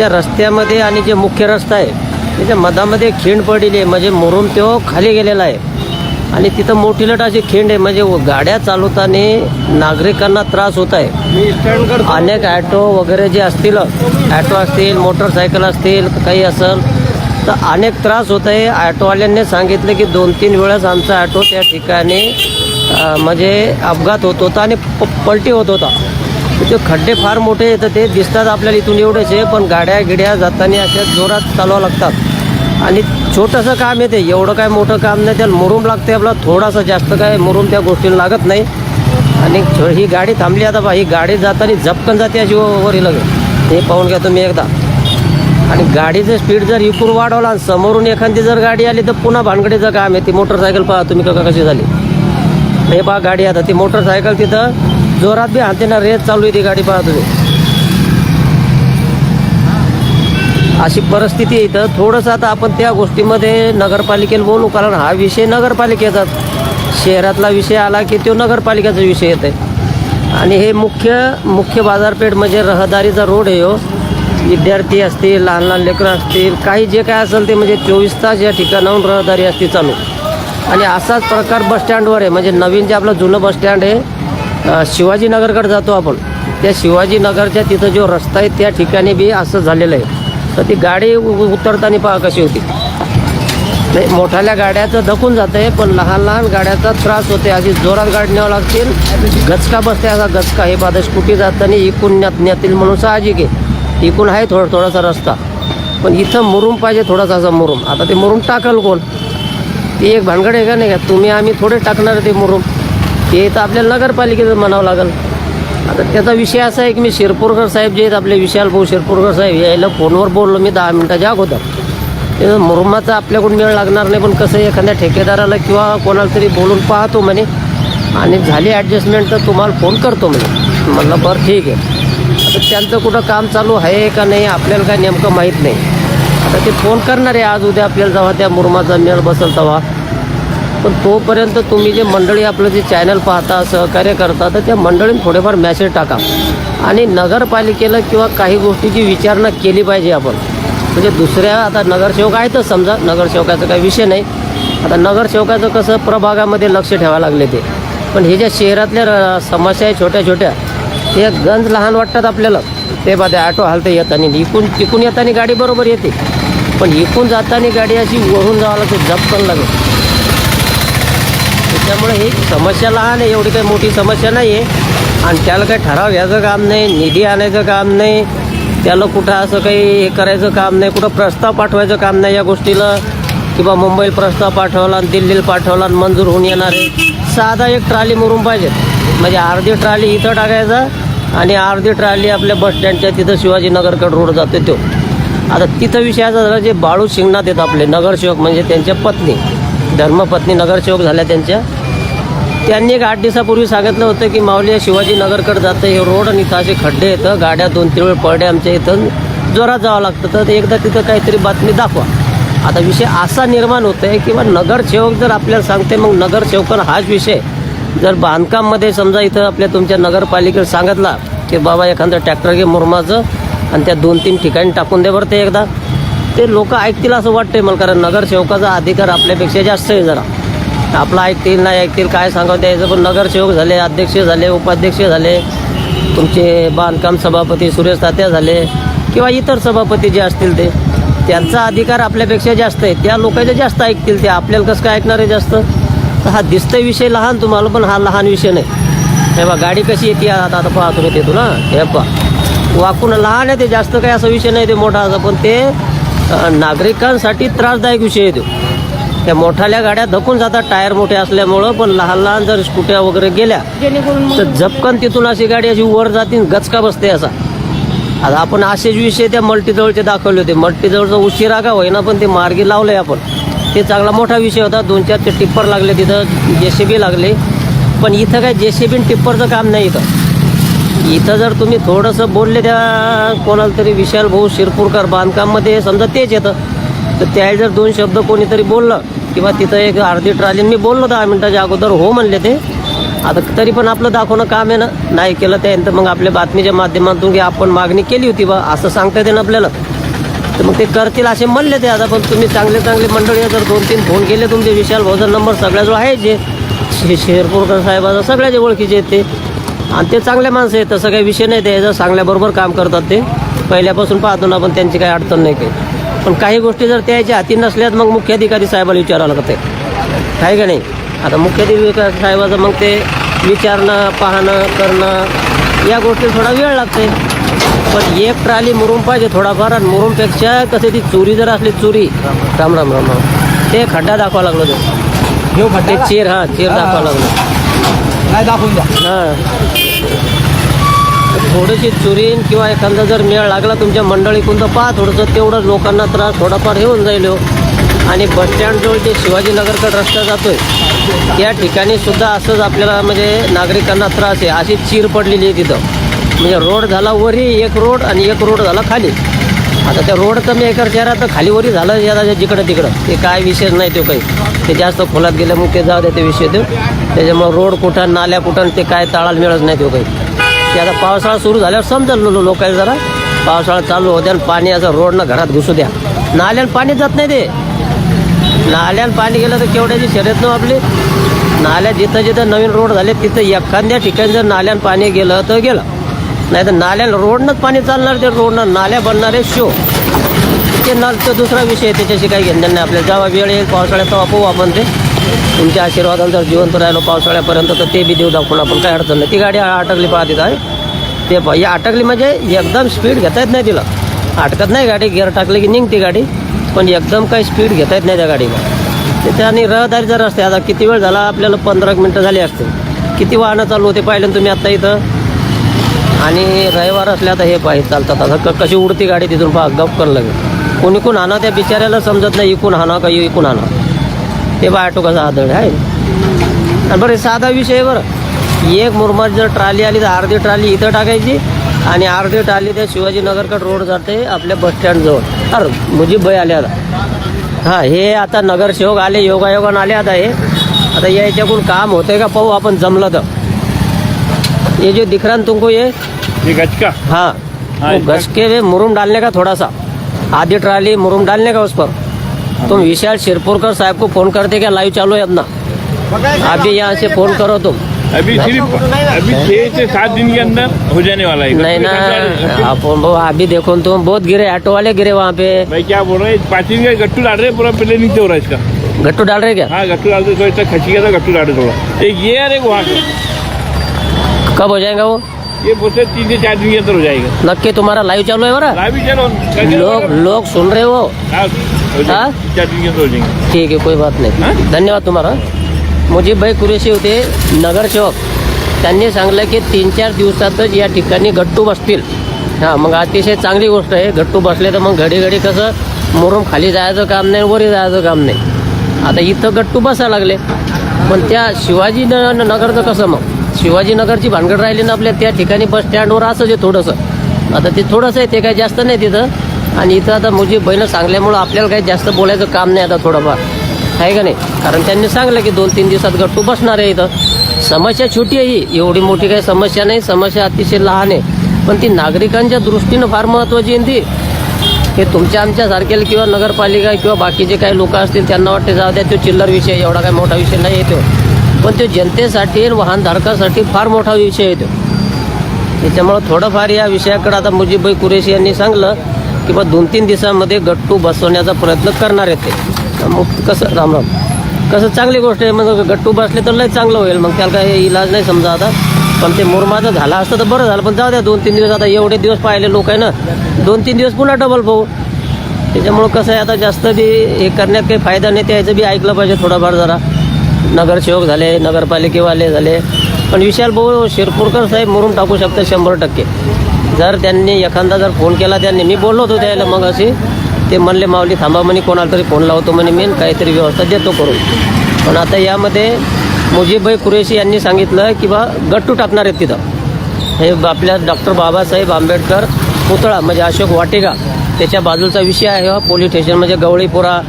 त्या रस्त्यामध्ये आणि जे मुख्य रस्ता आहे त्याच्या मधामध्ये खिंड पडलेली आहे. म्हणजे मुरुम तो खाली गेलेला आहे. आणि तिथं मोठी लट अशी खिंड आहे. म्हणजे गाड्या चालवताना नागरिकांना त्रास होत आहे. अनेक ॲटो वगैरे जे असतील ॲटो असतील मोटरसायकल असतील काही असेल तर अनेक त्रास होत आहे. ॲटोवाल्यांनी सांगितलं की दोन तीन वेळेस आमचा ॲटो त्या ठिकाणी म्हणजे अपघात होत होता आणि पलटी होत होता. खड्डे फार मोठे आहेत ते दिसतात आपल्याला इथून एवढेच आहे पण गाड्या गिड्या जाताना अशा जोरात चालवावं लागतात. आणि छोटंसं काम आहे ते एवढं काय मोठं काम नाही त्याला मुरूम लागते आपला थोडासा जास्त काय मुरूम त्या गोष्टीला लागत नाही. आणि ही गाडी थांबली आता बा ही गाडी जाताना झपकन जाते अशी व- वर हे पाहून घ्या तुम्ही एकदा. आणि गाडीचं स्पीड जर इकून वाढवला आणि समोरून एखादी जर गाडी आली तर पुन्हा भानगडीचं काम आहे. ती मोटरसायकल पहा तुम्ही का कशी झाली. हे पहा गाडी आता ती मोटरसायकल तिथं जोरात बी हाते ना रेस चालू आहे ती गाडी पाहतो अशी परिस्थिती आहे इथं. थोडंसं आता आपण त्या गोष्टीमध्ये नगरपालिकेला बोलू कारण हा विषय नगरपालिकेचा शहरातला विषय आला की तो नगरपालिकेचा विषय येत आहे. आणि हे मुख्य मुख्य बाजारपेठ म्हणजे रहदारीचा रोड आहे हो. विद्यार्थी असतील लहान लहान लेकरं असतील काही जे काय असेल ते म्हणजे चोवीस तास या ठिकाणाहून रहदारी असते चालू. आणि असाच प्रकार बसस्टँडवर आहे. म्हणजे नवीन जे आपलं जुनं बसस्टँड आहे शिवाजीनगरकडे जातो आपण. त्या शिवाजीनगरच्या तिथं जो रस्ता आहे त्या ठिकाणी बी असं झालेलं आहे. तर ती गाडी उ- उतरताना पहा कशी होती. नाही मोठ्याल्या गाड्याचं धकून जातं आहे पण लहान लहान गाड्याचा त्रास होते अशी जोरात गाडी न्यावं लागतील. गचका बसते असा गचका. हे बादश स्कूटी जाताना इकून न्यात न्यातील म्हणून साहजिक आहे. इकून आहे थोडा थोडासा रस्ता. पण इथं मुरुम पाहिजे थोडासा असा मुरुम. आता ते मुरुम टाकल कोण? ती एक भानगड आहे का नाही? का तुम्ही आम्ही थोडे टाकणार आहे ते मुरुम. ते तर आपल्याला नगरपालिकेचं म्हणावं लागेल. आता त्याचा विषय असा आहे की मी शिरपूरकर साहेब जे आहेत आपले विशाल भाऊ शिरपूरकर साहेब यायला फोनवर बोललो मी दहा मिनटाच्या अगोदर. ते मुरुमाचा आपल्याकडून वेळ लागणार नाही पण कसं आहे, एखाद्या ठेकेदाराला किंवा कोणाला तरी बोलून पाहतो म्हणे. आणि झाली ॲडजस्टमेंट तर तुम्हाला फोन करतो म्हणे. म्हणलं बरं ठीक आहे. आता त्यांचं कुठं काम चालू आहे का नाही आपल्याला काय नेमकं माहीत नाही. आता ते फोन करणार आहे आज उद्या आपल्याला जेव्हा त्या मुरुमाचा मेळ बसेल तेव्हा. पण तोपर्यंत तुम्ही जे मंडळी आपलं जे चॅनल पाहता सहकार्य करता तर त्या मंडळीने थोडेफार मेसेज टाका. आणि नगरपालिकेला किंवा काही गोष्टीची विचारणा केली पाहिजे आपण. म्हणजे दुसऱ्या आता नगरसेवक आहेतच समजा नगरसेवकाचा काही विषय नाही. आता नगरसेवकाचं कसं प्रभागामध्ये लक्ष ठेवायला लागले ते. पण हे ज्या शहरातल्या र- समस्या आहे छोट्या छोट्या ते गंज लहान वाटतात आपल्याला. ते बा ॲटो हालते येताना. इकून तिकून येताना गाडी बरोबर येते. पण इकून जाताना गाडी अशी वळून जावं लागते जपकन लागेल. त्याच्यामुळे ही समस्या लहान आहे एवढी काही मोठी समस्या नाही आहे आणि त्याला काही ठराव घ्यायचं काम नाही निधी आणायचं काम नाही. त्याला कुठं असं काही हे करायचं काम नाही कुठं प्रस्ताव पाठवायचं काम नाही या गोष्टीला. किंवा मुंबईला प्रस्ताव पाठवला आणि दिल्लीला पाठवला आणि मंजूर होऊन येणार आहे. साधा एक ट्राली मरून पाहिजे. म्हणजे अर्धी ट्राली इथं टाकायचा आणि अर्धी ट्राली आपल्या बस स्टँडच्या तिथं शिवाजीनगरकडे रोड जातो तो. आता तिथं विषयाचा झाला जे बाळू शिंगणात येत आपले नगरसेवक म्हणजे त्यांच्या पत्नी. धर्मपत्नी नगरसेवक झाल्या त्यांच्या. त्यांनी एक आठ दिवसापूर्वी सांगितलं होतं की माऊली शिवाजी नगरकडे जातं हे रोड आणि इथं असे खड्डे येतं गाड्या दोन तीन वेळ पडल्या आमच्या इथं जोरात जावं लागतं तर एकदा तिथं काहीतरी बातमी दाखवा. आता विषय असा निर्माण होतो आहे किंवा नगरसेवक जर आपल्याला सांगते मग नगरसेवकांना हाच विषय. जर बांधकाममध्ये समजा इथं आपल्या तुमच्या नगरपालिकेला सांगितला की बाबा एखादं ट्रॅक्टर घे मुरमाचं आणि त्या दोन तीन ठिकाणी टाकून दे बरं ते एकदा. ते लोक ऐकतील असं वाटतंय मला कारण नगरसेवकाचा अधिकार आपल्यापेक्षा जास्त आहे जरा. आपलं ऐकतील नाही ऐकतील काय सांगावं द्यायचं पण नगरसेवक झाले अध्यक्ष झाले उपाध्यक्ष झाले तुमचे बांधकाम सभापती सुरेश तात्या झाले किंवा इतर सभापती जे असतील ते त्यांचा अधिकार आपल्यापेक्षा जास्त आहे. त्या लोकांचे जास्त ऐकतील ते आपल्याला कसं काय ऐकणार आहे जास्त? तर हा दिसतोय विषय लहान तुम्हाला पण हा लहान विषय नाही. हे बा गाडी कशी येते आता आता पाहतो येतो तिथून ना हे बा वाकून लहान आहे ते जास्त काही असा विषय नाही ते मोठा असा पण ते नागरिकांसाठी त्रासदायक विषय आहे तो. त्या मोठाल्या गाड्या धकून जातात टायर मोठे असल्यामुळं पण लहान लहान जर स्कूट्या वगैरे गेल्या तर झपकन तिथून अशी गाडी अशी वर जाते गचका बसते असा. आता आपण असेच विषय त्या मल्टीजवळचे दाखवले होते. मल्टीजवळचा उशिरा का होईना पण ते मार्गी लावले आपण. ते चांगला मोठा विषय होता. दोन चार ते टिप्पर लागले तिथं जे सी बी लागले. पण इथं काय जे सी बी टिप्परचं काम नाही इथं. इथं जर तुम्ही थोडंसं बोलले त्या कोणाला तरी विशाल भाऊ शिरपूरकर बांधकाममध्ये समजा तेच येतं. तर त्या जर दोन शब्द कोणीतरी बोललं किंवा तिथं एक अर्धी ट्राली मी बोललो दहा मिनटाच्या अगोदर हो म्हणले ते. आता तरी पण आपलं दाखवणं काम आहे ना? नाही केलं त्यानंतर मग आपल्या बातमीच्या माध्यमातून की आपण मागणी केली होती बा असं सांगता येते ना आपल्याला. तर मग ते करतील असे म्हणले ते आता पण तुम्ही चांगले चांगले मंडळी जर दोन तीन फोन केले तुमचे विशाल भाऊचा नंबर सगळ्याजवळ आहे जे. शे शेरपूरकर साहेबाचा सगळ्याचे ओळखीचे आहेत ते. आणि ते चांगले माणसं आहेत तसं काही विषय नाही त्याचा चांगल्याबरोबर काम करतात ते. पहिल्यापासून पाहतो ना पण त्यांची काही अडचण नाही काही. पण काही गोष्टी जर त्याच्या हाती नसल्यात मग मुख्याधिकारी साहेबाला विचारावं लागतं. आहे का नाही? आता मुख्याधिकारी साहेबाचं मग ते विचारणं पाहणं करणं या गोष्टी थोडा वेळ लागते पण एक ट्राली मुरुम पाहिजे थोडाफार आणि मुरुमपेक्षा कसं ती चोरी जर असली चोरी राम राम राम राम. ते खड्डा दाखवा लागलो ते. ते खड्डा चीर हां चीर दाखवा लागलो. नाही दाखवून द्या. हां. थोडीशी चुरीन किंवा एखादा जर मेळ लागला तुमच्या मंडळीकडून तर पहा थोडंसं तेवढं लोकांना त्रास थोडाफार होऊन जाईल. हो. आणि बसस्टँडजवळ जे शिवाजीनगरकडे रस्ता जातोय त्या ठिकाणी सुद्धा असंच आपल्याला म्हणजे नागरिकांना त्रास आहे. अशी चीर पडलेली आहे तिथं. म्हणजे रोड झाला वरी एक रोड आणि एक रोड झाला खाली. आता त्या रोड कमी एकर शहरात तर खाली वरी झालं या जिकडं तिकडं. ते काय विशेष नाही तो काही. ते जास्त खोलात गेलं मग ते जाऊ दे ते विषय तो त्याच्यामुळे रोड कुठं नाल्या कुठं ते काय ताळाला मिळत नाही तो काही. ते आता पावसाळा सुरू झाल्यावर समजलं लो- लोकांना जरा. पावसाळा चालू होत्या आणि पाणी असं रोडनं घरात घुसू द्या. नाल्यानं पाणी जात नाही ते. नाल्यानं पाणी गेलं तर केवढ्याची शर्यत न आपली? नाल्या जिथं जिथं नवीन रोड झाले तिथं एखाद्या ठिकाणी जर नाल्यानं पाणी गेलं तर गेलं. नाही तर नाल्याला रोडनंच पाणी चालणार ते रोडनं नाल्या बनणारे शो. ते नलचं दुसरा विषय आहे त्याच्याशी काही घेणार नाही आपल्याला. जेव्हा वेळ येईल पावसाळ्यात तेव्हा पाहू आपण ते. तुमच्या आशीर्वादानं जर जिवंत राहिलो पावसाळ्यापर्यंत तर ते बी देऊ दाखवून आपण. काय अडचण नाही. ती गाडी अटकली पाहते काय ते पा ही अटकली म्हणजे एकदम स्पीड घेता येत नाही तिला. अटकत नाही गाडी गिअर टाकली की निघते गाडी पण एकदम काही स्पीड घेता येत नाही त्या गाडीला. ते आणि रहदारीचा रस्ते आता किती वेळ झाला आपल्याला पंधरा मिनटं झाली असते किती वाहनं चालू होते पाहिलं तुम्ही आत्ता इथं? आणि रविवार असल्या तर हे पाहिजे चालतात. आता क- कशी उडती गाडी तिथून पहा गप कर लगे कोणी कोण आणा त्या बिचाऱ्याला समजत नाही इकून आणा का इकून आणा. ते बा ऑटो कसा आदळ आहे आणि बरं हे साधा विषय बरं. एक मुरमाड जर ट्राली आली तर अर्धी ट्राली इथं टाकायची आणि अर्धी ट्राली त्या शिवाजीनगरकडे रोड जाते आपल्या बसस्टँडजवळ अरे मुजीब भाई आले आता. हां हे आता नगरसेवक आले योगायोगानं आले आता हे. आता याच्याकडून काम होतंय का पाहू आपण जमलं तर. ये जो दिख रहा है तुमको ये? ये गज का? हाँ। वो घस के में मुरुम डालने का थोड़ा सा। आधी ट्राली मुरुम डालने का उस पर। तुम विशाल शिरपुरकर साहब को फोन करते क्या? लाइव चालू है अपना। अभी यहाँ से फोन करो तुम। अभी सिर्फ अभी छह से सात दिन के अंदर हो जाने वाला है। नहीं ना। आप वो अभी देखो तुम। बहुत गिरे ऑटो वाले गिरे वहाँ पे। भाई क्या बोल रहे हैं? पाँच दिन का गट्टू डाल रहे पूरा पहले नीचे हो रहा है इसका। गट्टू डाल रहे क्या? हाँ गट्टू डालते थोड़ा इसका खची गया था गट्टू डाल रहे थोड़ा। एक ये और एक वहाँ कब हो जाएगा वो? ये बोलते हैं तीन से चार दिन के अंदर हो जाएगा। नक्की तुम्हारा लाइव चालू है बरा? ला भी चलो करके लोग लोग सुन रहे हो? हाँ, हो। हाँ? चार दिन के अंदर हो जाएंगे। ठीक आहे कोई बात नाही। हां? धन्यवाद तुम्हाला मुजीबभाई कुरेशी होते नगरसेवक त्यांनी सांगलं की तीन चार दिवसातच या ठिकाणी गट्टू बसतील. हां मग अतिशय चांगली गोष्ट आहे. गट्टू बसले तर मग घडी घडी कसं मुरुम खाली जायचं काम नाही वरी जायचं काम नाही. आता इथं गट्टू बसायला लागले. पण त्या शिवाजी न नगरचं कसं मग? शिवाजीनगरची भानगड राहिली ना आपल्या त्या ठिकाणी बस स्टँडवर असंच जे थोडंसं. आता ते थोडंसं आहे ते काही जास्त नाही तिथं. आणि इथं आता मुझी बहिणं सांगल्यामुळं आपल्याला काही जास्त बोलायचं काम नाही आता थोडंफार. आहे का नाही? कारण त्यांनी सांगलं की दोन तीन दिवसात गट्टू बसणार आहे इथं. समस्या छोटी आहे ही. एवढी मोठी काही समस्या नाही. समस्या अतिशय लहान आहे. पण ती नागरिकांच्या दृष्टीनं फार महत्त्वाची आहे ती. हे तुमच्या आमच्या किंवा नगरपालिका किंवा बाकीचे काही लोक असतील त्यांना वाटते जाऊ द्या तो चिल्लर विषय एवढा काही मोठा विषय नाही येतो पण तो जनतेसाठी वाहनधारकासाठी फार मोठा विषय आहे तो. त्याच्यामुळं थोडंफार या विषयाकडे आता मुजीबभाई कुरेशी यांनी सांगलं की बा दोन तीन दिवसामध्ये गट्टू बसवण्याचा प्रयत्न करणार आहेत ते. मग कसं राम राम. कसं चांगली गोष्ट आहे मग गट्टू बसले तर लय चांगलं होईल. मग त्याला काही इलाज नाही समजा आता. पण ते मुरमाचं झाला असतं तर बरं झालं पण जाऊ द्या दोन तीन दिवस आता एवढे दिवस पाहिले लोक आहे ना दोन तीन दिवस पुन्हा डबल पाहू. त्याच्यामुळं कसं आहे आता जास्त बी हे करण्यात काही फायदा नाही त्याचं बी ऐकलं पाहिजे थोडंफार जरा. नगरसेवक झाले नगरपालिकेवाले झाले. पण विशाल भाऊ शिरपूरकर साहेब मरून टाकू शकतात शंभर टक्के. जर त्यांनी एखादा जर फोन केला त्यांनी मी बोललो होतो त्याला मग अशी. ते म्हणले माऊली थांबा म्हणे कोणाला तरी फोन लावतो म्हणे मी काहीतरी व्यवस्था देतो करून. पण आता यामध्ये मुजीबभाई कुरेशी यांनी सांगितलं की बा गट्टू टाकणार आहेत तिथं. हे आपल्या डॉक्टर बाबासाहेब आंबेडकर पुतळा म्हणजे अशोक वाटिका त्याच्या बाजूचा विषय आहे. हा पोलीस स्टेशन म्हणजे गवळीपुरा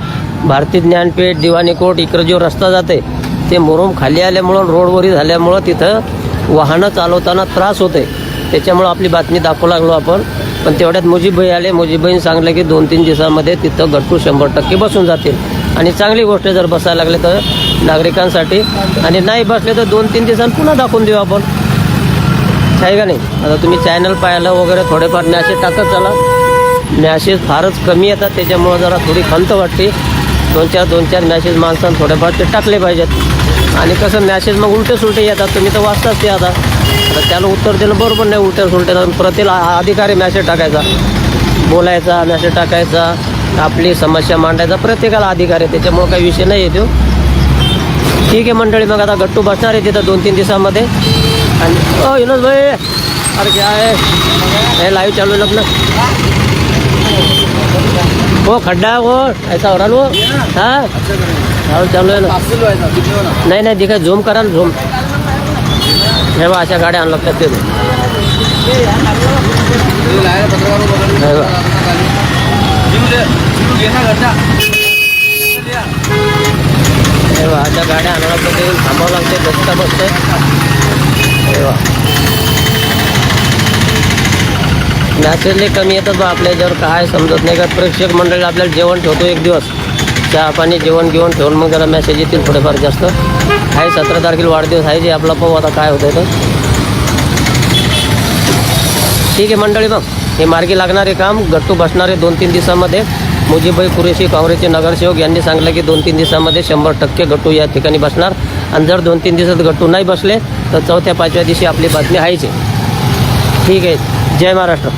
भारती ज्ञानपीठ दिवाणी कोर्ट इकडं जो रस्ता जाते ते मुरुम खाली आल्यामुळं रोडवरी झाल्यामुळं तिथं वाहनं चालवताना त्रास होते त्याच्यामुळं आपली बातमी दाखवू लागलो आपण. पण तेवढ्यात मुजीबभाई आले मुजीबभाईने सांगलं की दोन तीन दिवसामध्ये तिथं गटू शंभर टक्के बसून जातील. आणि चांगली गोष्ट जर बसायला लागले तर नागरिकांसाठी. आणि नाही बसले तर दोन तीन दिवसांनी पुन्हा दाखवून देऊ आपण. आहे का नाही? आता तुम्ही चॅनल पाहायला वगैरे थोडेफार मॅसेज टाकत चला. मॅसेज फारच कमी येतात त्याच्यामुळं जरा थोडी खंत वाटते. दोन चार दोन चार मॅसेज माणसांनी थोडेफार ते टाकले पाहिजेत. आणि कसं मॅसेज मग उलटे सुलटे येतात. तुम्ही तर वाचताच ते आता. आता त्याला उत्तर देणं बरोबर नाही उलट्या सुलट्या. प्रत्येक अधिकारी मॅसेज टाकायचा. बोलायचा मॅसेज टाकायचा. आपली समस्या मांडायचा. प्रत्येकाला अधिकार आहे. त्याच्यामुळं काही विषय नाही येतो. ठीक आहे मंडळी मग आता गट्टू बसणार आहे तिथं दोन तीन दिवसामध्ये. आणि ओ विनोद भाई! अरे काय आहे हे लाईव्ह चालू आहे लग्न. हो खड्डा हो. ऐसा हो रहा वो? हाँ? लाईव्ह चालू आहे ना? नाही नाही दिखा झूम करा ना झूम. हे बा अशा गाड्या आणलं लागतात ते बा. अशा गाड्या आणायला लागतात ते थांबावं लागते बसता बसते हे बा लई कमी येतात बा आपल्या याच्यावर. काय समजत नाही का? प्रेक्षक मंडळी आपल्याला जेवण ठेवतो एक दिवस. चहा पाणी जेवण घेऊन ठेवून मग जरा मॅसेज येतील थोडेफार जास्त. आहे सतरा तारखेला वाढदिवस आहे जे आपला पाहू आता काय होतं तर ठीक आहे मंडळी मग हे मार्गी लागणारे काम गट्टू बसणारे दोन तीन दिवसामध्ये मुजीबाई कुरेशी काँग्रेसचे नगरसेवक यांनी सांगितलं की दोन तीन दिवसामध्ये शंभर टक्के गट्टू या ठिकाणी बसणार. आणि जर दोन तीन दिवसात गट्टू नाही बसले तर चौथ्या पाचव्या दिवशी आपली बातमी आहेच. ठीक आहे. जय महाराष्ट्र.